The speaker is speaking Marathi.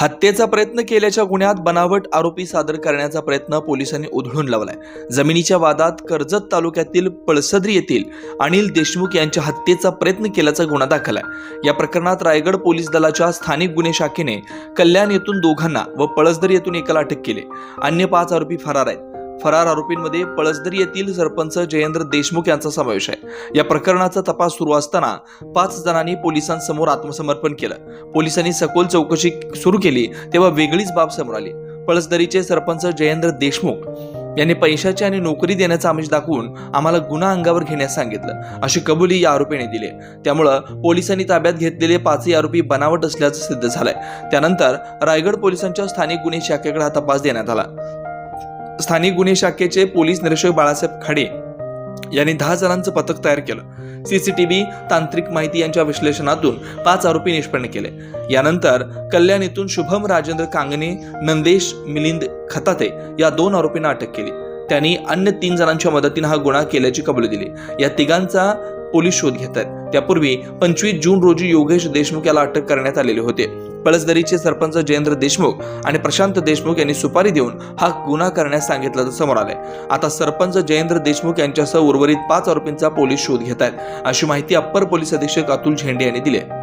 हत्येचा प्रयत्न केल्याच्या गुन्ह्यात बनावट आरोपी सादर करण्याचा प्रयत्न पोलिसांनी उधळून लावलाय. जमिनीच्या वादात कर्जत तालुक्यातील पळसद्री येथील अनिल देशमुख यांच्या हत्येचा प्रयत्न केल्याचा गुन्हा दाखल आहे या प्रकरणात रायगड पोलीस दलाच्या स्थानिक गुन्हे शाखेने कल्याण येथून दोघांना व पळसदरी येथून एकाला अटक केली. अन्य पाच आरोपी फरार आहेत. फरार आरोपींमध्ये पळसदरी येथील सरपंच जयेंद्र देशमुख यांचा समावेश आहे. या प्रकरणाचा तपास सुरू असताना पाच जणांनी पोलिसांसमोर आत्मसमर्पण केलं. पोलिसांनी सखोल चौकशी सुरू केली तेव्हा वेगळीच बाब समोर आली. पळसदरीचे सरपंच जयेंद्र देशमुख यांनी पैशाची आणि नोकरी देण्याचा आमिष दाखवून आम्हाला गुन्हा अंगावर घेण्यास सांगितलं. अशी कबुली या आरोपीने दिली. त्यामुळं पोलिसांनी ताब्यात घेतलेले पाचही आरोपी बनावट असल्याचं सिद्ध झालंय. त्यानंतर रायगड पोलिसांच्या स्थानिक गुन्हे शाखेकडे हा तपास देण्यात आला. स्थानिक गुन्हे शाखेचे पोलीस निरीक्षक बाळासाहेब खाडे यांनी दहा जणांचं पथक तयार केलं. सीसीटीव्ही तांत्रिक माहिती यांच्या विश्लेषणातून पाच आरोपी निष्पन्न केले. यानंतर कल्याण येथून शुभम राजेंद्र कांगणे नंदेश मिलिंद खताते या दोन आरोपींना अटक केली. त्यांनी अन्य तीन जणांच्या मदतीनं हा गुन्हा केल्याची कबुली दिली. या तिघांचा पोलीस शोध घेत आहेत. त्यापूर्वी पंचवीस जून रोजी योगेश देशमुख याला अटक करण्यात आलेले होते. पळसदरीचे सरपंच जयेंद्र देशमुख आणि प्रशांत देशमुख यांनी सुपारी देऊन हा गुन्हा करण्यास सांगितल्याचं समोर आलंय. आता सरपंच जयेंद्र देशमुख यांच्यासह उर्वरित पाच आरोपींचा पोलीस शोध घेत आहेत. अशी माहिती अप्पर पोलीस अधीक्षक अतुल झेंडे यांनी दिली आहे.